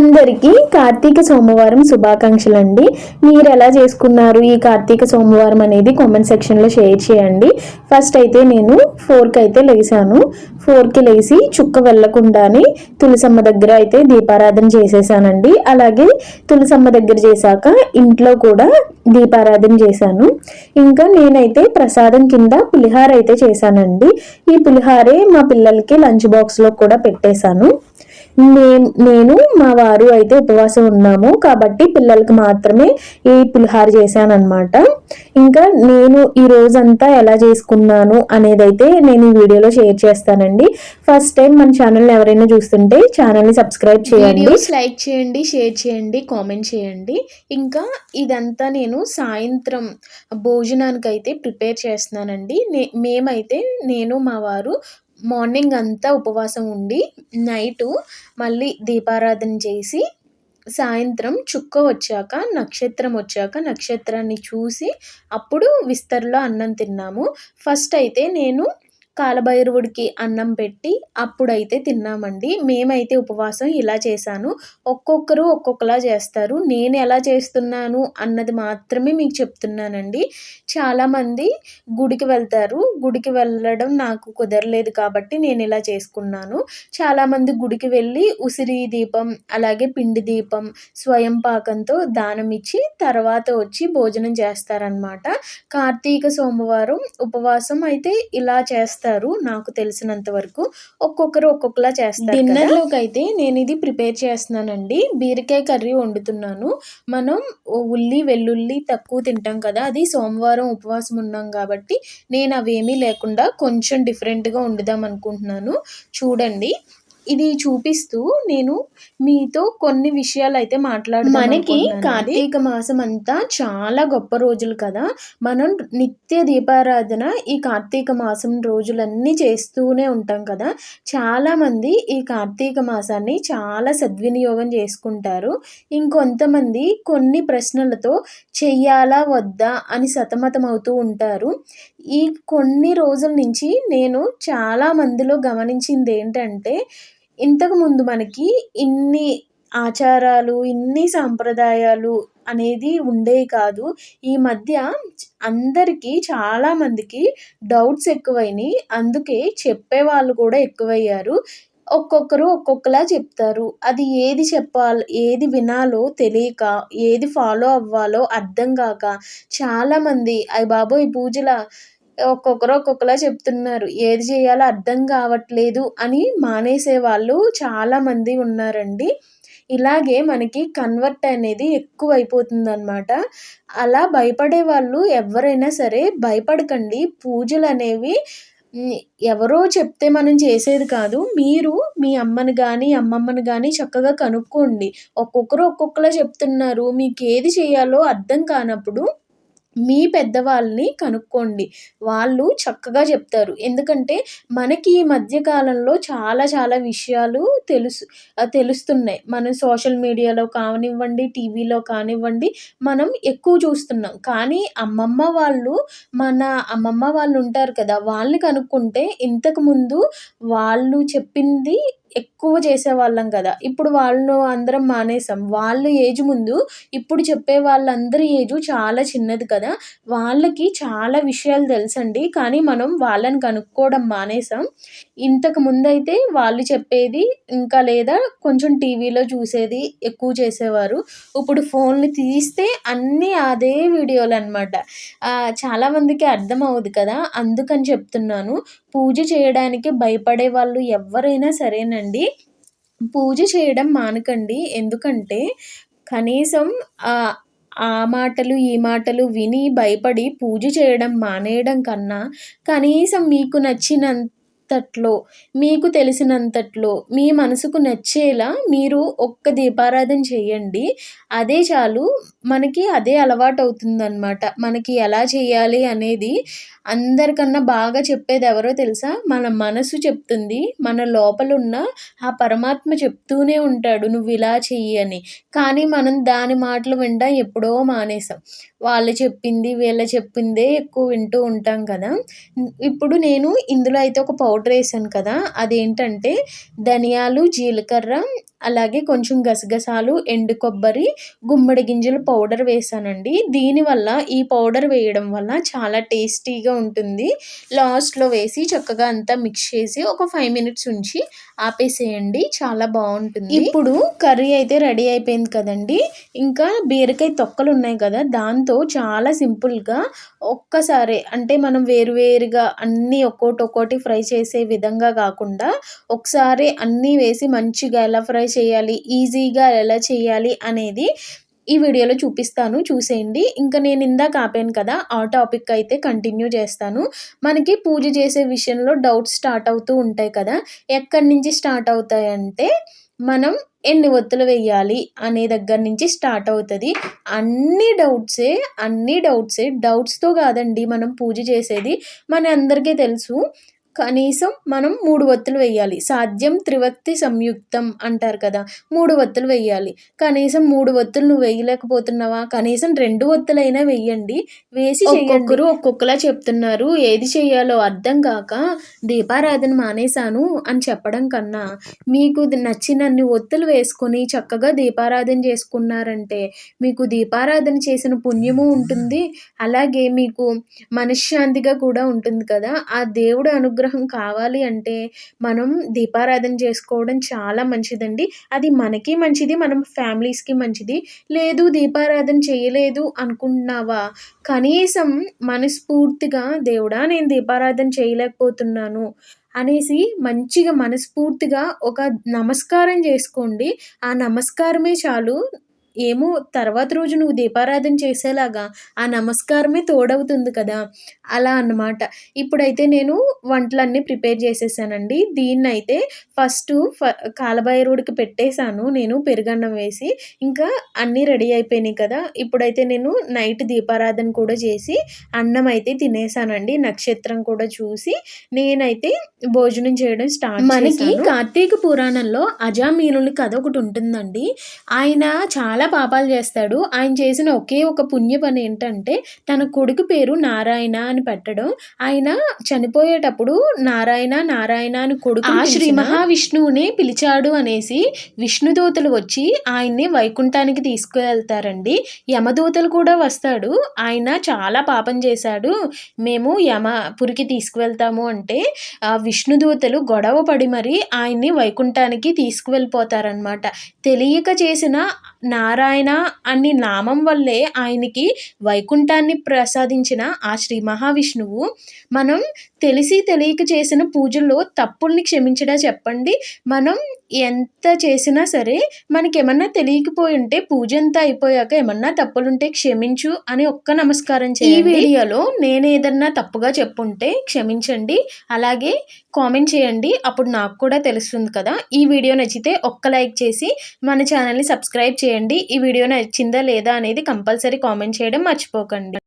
అందరికీ కార్తీక సోమవారం శుభాకాంక్షలు అండి మీరు ఎలా చేసుకున్నారు ఈ కార్తీక సోమవారం అనేది కామెంట్ సెక్షన్లో షేర్ చేయండి. ఫస్ట్ అయితే నేను ఫోర్కి అయితే లేసాను. ఫోర్కి లేచి చుక్క వెళ్ళకుండానే తులసమ్మ దగ్గర అయితే దీపారాధన చేసేసానండి. అలాగే తులసమ్మ దగ్గర చేశాక ఇంట్లో కూడా దీపారాధన చేశాను. ఇంకా నేనైతే ప్రసాదం కింద పులిహార అయితే చేశానండి. ఈ పులిహారే మా పిల్లలకి లంచ్ బాక్స్లో కూడా పెట్టేశాను. నేను మా వారు అయితే ఉపవాసం ఉన్నాము. కాబట్టి పిల్లలకి మాత్రమే ఈ పులిహార చేశాను అనమాట ఇంకా నేను ఈ రోజంతా ఎలా చేసుకున్నాను అనేది అయితే నేను ఈ వీడియోలో షేర్ చేస్తానండి. ఫస్ట్ టైం మన ఛానల్ ఎవరైనా చూస్తుంటే ఛానల్ని సబ్స్క్రైబ్ చేయండి. లైక్ చేయండి షేర్ చేయండి కామెంట్ చేయండి. ఇంకా ఇదంతా నేను సాయంత్రం భోజనానికి అయితే ప్రిపేర్ చేస్తున్నానండి. నే మేమైతే నేను మా వారు మార్నింగ్ అంతా ఉపవాసం ఉండి నైటు మళ్ళీ దీపారాధన చేసి సాయంత్రం చుక్క వచ్చాక నక్షత్రం వచ్చాక నక్షత్రాన్ని చూసి అప్పుడు విస్తర్లో అన్నం తిన్నాము. ఫస్ట్ అయితే నేను కాలభైరవుడికి అన్నం పెట్టి అప్పుడైతే తిన్నామండి. మేమైతే ఉపవాసం ఇలా చేశాను. ఒక్కొక్కరు ఒక్కొక్కలా చేస్తారు. నేను ఎలా చేస్తున్నాను అన్నది మాత్రమే మీకు చెప్తున్నానండి. చాలామంది గుడికి వెళ్తారు. గుడికి వెళ్ళడం నాకు కుదరలేదు కాబట్టి నేను ఇలా చేసుకున్నాను. చాలామంది గుడికి వెళ్ళి ఉసిరి దీపం అలాగే పిండి దీపం స్వయం పాకంతో దానం ఇచ్చి తర్వాత వచ్చి భోజనం చేస్తారనమాట కార్తీక సోమవారం ఉపవాసం అయితే ఇలా చేస్తారు నాకు తెలిసినంత వరకు ఒక్కొక్కరు ఒక్కొక్కలా చేస్తారు డిన్నర్లోకి అయితే నేను ఇది ప్రిపేర్ చేస్తున్నానండి. బీరకాయ కర్రీ వండుతున్నాను. మనం ఉల్లి వెల్లుల్లి తక్కువ తింటాం కదా. అది సోమవారం ఉపవాసం ఉన్నాం కాబట్టి నేను అవేమీ లేకుండా కొంచెం డిఫరెంట్గా వండుదాం అనుకుంటున్నాను. చూడండి. ఇది చూపిస్తూ నేను మీతో కొన్ని విషయాలు అయితే మాట్లాడు మనకి కార్తీక మాసం అంతా చాలా గొప్ప రోజులు కదా. మనం నిత్య దీపారాధన ఈ కార్తీక మాసం రోజులన్నీ చేస్తూనే ఉంటాం కదా. చాలామంది ఈ కార్తీక మాసాన్ని చాలా సద్వినియోగం చేసుకుంటారు. ఇంకొంతమంది కొన్ని ప్రశ్నలతో చెయ్యాలా వద్దా అని సతమతం అవుతూ ఉంటారు. ఈ కొన్ని రోజుల నుంచి నేను చాలా మందిలో గమనించింది ఏంటంటే ఇంతకుముందు మనకి ఇన్ని ఆచారాలు ఇన్ని సాంప్రదాయాలు అనేది ఉండేవి కాదు. ఈ మధ్య అందరికీ చాలామందికి డౌట్స్ ఎక్కువైనాయి. అందుకే చెప్పేవాళ్ళు కూడా ఎక్కువయ్యారు. ఒక్కొక్కరు ఒక్కొక్కలా చెప్తారు. అది ఏది చెప్పాలి ఏది వినాలో తెలియక ఏది ఫాలో అవ్వాలో అర్థం కాక చాలామంది అయ్య బాబోయ్ పూజల ఒక్కొక్కరు ఒక్కొక్కలా చెప్తున్నారు. ఏది చేయాలో అర్థం కావట్లేదు అని మానేసే వాళ్ళు చాలామంది ఉన్నారండి. ఇలాగే మనకి కన్వర్ట్ అనేది ఎక్కువ అయిపోతుందన్నమాట అలా భయపడే వాళ్ళు ఎవరైనా సరే భయపడకండి. పూజలు అనేవి ఎవరో చెప్తే మనం చేసేది కాదు. మీరు మీ అమ్మని కానీ అమ్మమ్మని కానీ చక్కగా కనుక్కోండి. ఒక్కొక్కరు ఒక్కొక్కలా చెప్తున్నారు. మీకు ఏది చేయాలో అర్థం కానప్పుడు మీ పెద్దవాళ్ళని కనుక్కోండి. వాళ్ళు చక్కగా చెప్తారు. ఎందుకంటే మనకి ఈ మధ్యకాలంలో చాలా చాలా విషయాలు తెలుసు తెలుస్తున్నాయి. మనం సోషల్ మీడియాలో కానివ్వండి టీవీలో కానివ్వండి మనం ఎక్కువ చూస్తున్నాం. కానీ అమ్మమ్మ వాళ్ళు మన అమ్మమ్మ వాళ్ళు ఉంటారు కదా వాళ్ళని కనుక్కుంటే ఇంతకుముందు వాళ్ళు చెప్పింది ఎక్కువ చేసేవాళ్ళం కదా. ఇప్పుడు వాళ్ళు అందరం మానేసాం వాళ్ళు ఏజ్ ముందు ఇప్పుడు చెప్పే వాళ్ళందరి ఏజ్ చాలా చిన్నది కదా. వాళ్ళకి చాలా విషయాలు తెలుసండి. కానీ మనం వాళ్ళని కనుక్కోవడం మానేసాం ఇంతకు ముందైతే వాళ్ళు చెప్పేది ఇంకా లేదా కొంచెం టీవీలో చూసేది ఎక్కువ చేసేవారు. ఇప్పుడు ఫోన్లు తీస్తే అన్నీ అదే వీడియోలు అనమాట చాలామందికి అర్థం అవ్వదు కదా. అందుకని చెప్తున్నాను. పూజ చేయడానికి భయపడే వాళ్ళు ఎవరైనా సరేనండి. పూజ చేయడం మానకండి. ఎందుకంటే కనీసం ఆ మాటలు ఈ మాటలు విని భయపడి పూజ చేయడం మానేయడం కన్నా కనీసం మీకు నచ్చినంతట్లో మీకు తెలిసినంతట్లో మీ మనసుకు నచ్చేలా మీరు ఒక్క దీపారాధన చేయండి. అదే చాలు మనకి అదే అలవాటు అవుతుందన్నమాట మనకి ఎలా చేయాలి అనేది అందరికన్నా బాగా చెప్పేది ఎవరో తెలుసా? మన మనసు చెప్తుంది మన లోపల ఉన్న ఆ పరమాత్మ చెప్తూనే ఉంటాడు నువ్వు ఇలా చెయ్యి అని. కానీ మనం దాని మాటలు వినడం ఎప్పుడో మానేసాం. వాళ్ళు చెప్పింది వీళ్ళ చెప్పిందే ఎక్కువ వింటూ ఉంటాం కదా. ఇప్పుడు నేను ఇందులో అయితే ఒక పౌడర్ వేసాను కదా అదేంటంటే ధనియాలు జీలకర్ర అలాగే కొంచెం గసగసాలు ఎండు కొబ్బరి గుమ్మడి గింజలు పౌడర్ వేసానండి దీనివల్ల ఈ పౌడర్ వేయడం వల్ల చాలా టేస్టీగా ఉంటుంది. లాస్ట్లో వేసి చక్కగా అంతా మిక్స్ చేసి ఒక ఫైవ్ మినిట్స్ ఉంచి ఆపేసేయండి. చాలా బాగుంటుంది. ఇప్పుడు కర్రీ అయితే రెడీ అయిపోయింది కదండి. ఇంకా బీరకాయ తొక్కలు ఉన్నాయి కదా దాంతో చాలా సింపుల్గా ఒక్కసారి అంటే మనం వేరువేరుగా అన్నీ ఒక్కోటి ఒక్కోటి ఫ్రై చేసే విధంగా కాకుండా ఒకసారి అన్నీ వేసి మంచిగా ఎలా ఫ్రై చేయాలి? ఈజీగా ఎలా చేయాలి అనేది ఈ వీడియోలో చూపిస్తాను. చూసేయండి. ఇంకా నేను ఇందాక ఆపాను కదా ఆ టాపిక్ అయితే కంటిన్యూ చేస్తాను. మనకి పూజ చేసే విషయంలో డౌట్స్ స్టార్ట్ అవుతూ ఉంటాయి కదా ఎక్కడి నుంచి స్టార్ట్ అవుతాయంటే మనం ఎన్ని ఒత్తులు వేయాలి అనే దగ్గర నుంచి స్టార్ట్ అవుతుంది. అన్ని డౌట్సే అన్ని డౌట్సే డౌట్స్తో కాదండి మనం పూజ చేసేది. మన అందరికీ తెలుసు. కనీసం మనం మూడు ఒత్తులు వేయాలి సాధ్యం త్రివక్తి సంయుక్తం అంటారు కదా మూడు ఒత్తులు వేయాలి కనీసం మూడు ఒత్తులు నువ్వు వేయలేకపోతున్నావా కనీసం రెండు ఒత్తులైనా వేయండి వేసి ఒక్కొక్కరు ఒక్కొక్కలా చెప్తున్నారు. ఏది చేయాలో అర్థం కాక దీపారాధన మానేశాను అని చెప్పడం కన్నా మీకు నచ్చినన్ని ఒత్తులు వేసుకొని చక్కగా దీపారాధన చేసుకున్నారంటే మీకు దీపారాధన చేసిన పుణ్యము ఉంటుంది. అలాగే మీకు మనశ్శాంతిగా కూడా ఉంటుంది కదా. ఆ దేవుడు అనుగ్రహం కావాలి అంటే మనం దీపారాధన చేసుకోవడం చాలా మంచిదండి. అది మనకి మంచిది మనం ఫ్యామిలీస్కి మంచిది. లేదు దీపారాధన చేయలేదు అనుకుంటున్నావా? కనీసం మనస్ఫూర్తిగా దేవుడా నేను దీపారాధన చేయలేకపోతున్నాను అనేసి మంచిగా మనస్ఫూర్తిగా ఒక నమస్కారం చేసుకోండి. ఆ నమస్కారమే చాలు. ఏమో తర్వాత రోజు నువ్వు దీపారాధన చేసేలాగా ఆ నమస్కారమే తోడవుతుంది కదా? అలా అన్నమాట. ఇప్పుడైతే నేను వంటలన్నీ ప్రిపేర్ చేసేసానండి. దీన్నైతే ఫస్ట్ ఫ కాలభైరవుడికి పెట్టేశాను. నేను పెరుగన్నం వేసి ఇంకా అన్నీ రెడీ అయిపోయినాయి కదా? ఇప్పుడైతే నేను నైట్ దీపారాధన కూడా చేసి అన్నం అయితే తినేసానండి. నక్షత్రం కూడా చూసి నేనైతే భోజనం చేయడం స్టార్ట్ మనకి కార్తీక పురాణంలో అజామీనుని కథ ఒకటి ఉంటుందండి. ఆయన చాలా పాపాలు చేస్తాడు. ఆయన చేసిన ఒకే ఒక పుణ్య పని ఏంటంటే తన కొడుకు పేరు నారాయణ అని పెట్టడం. ఆయన చనిపోయేటప్పుడు నారాయణ నారాయణ అని కొడుకు ఆ శ్రీ మహావిష్ణువుని పిలిచాడు అనేసి విష్ణుదూతలు వచ్చి ఆయన్ని వైకుంఠానికి తీసుకువెళ్తారండి. యమదూతలు కూడా వస్తాడు. ఆయన చాలా పాపం చేశాడు. మేము యమపురికి తీసుకువెళ్తాము అంటే ఆ విష్ణుదూతలు గొడవ పడి మరి ఆయన్ని వైకుంఠానికి తీసుకువెళ్ళిపోతారనమాట తెలియక చేసిన నారాయణ అని నామం వల్లే ఆయనకి వైకుంఠాన్ని ప్రసాదించిన ఆ శ్రీ మహావిష్ణువు. మనం తెలిసి తెలియక చేసిన పూజల్లో తప్పుల్ని క్షమించడా చెప్పండి. మనం ఎంత చేసినా సరే మనకి ఏమన్నా తెలియకపోయి ఉంటే పూజ అంతా అయిపోయాక ఏమన్నా తప్పులుంటే క్షమించు అని ఒక్క నమస్కారం చేయండి. ఈ వీడియోలో నేను ఏదన్నా తప్పుగా చెప్పుంటే క్షమించండి అలాగే కామెంట్ చేయండి. అప్పుడు నాకు కూడా తెలుస్తుంది కదా. ఈ వీడియో నచ్చితే ఒక్క లైక్ చేసి మన ఛానల్ని సబ్స్క్రైబ్ చేయండి. ఈ వీడియో నచ్చిందా లేదా అనేది కంపల్సరీ కామెంట్ చేయడం మర్చిపోకండి.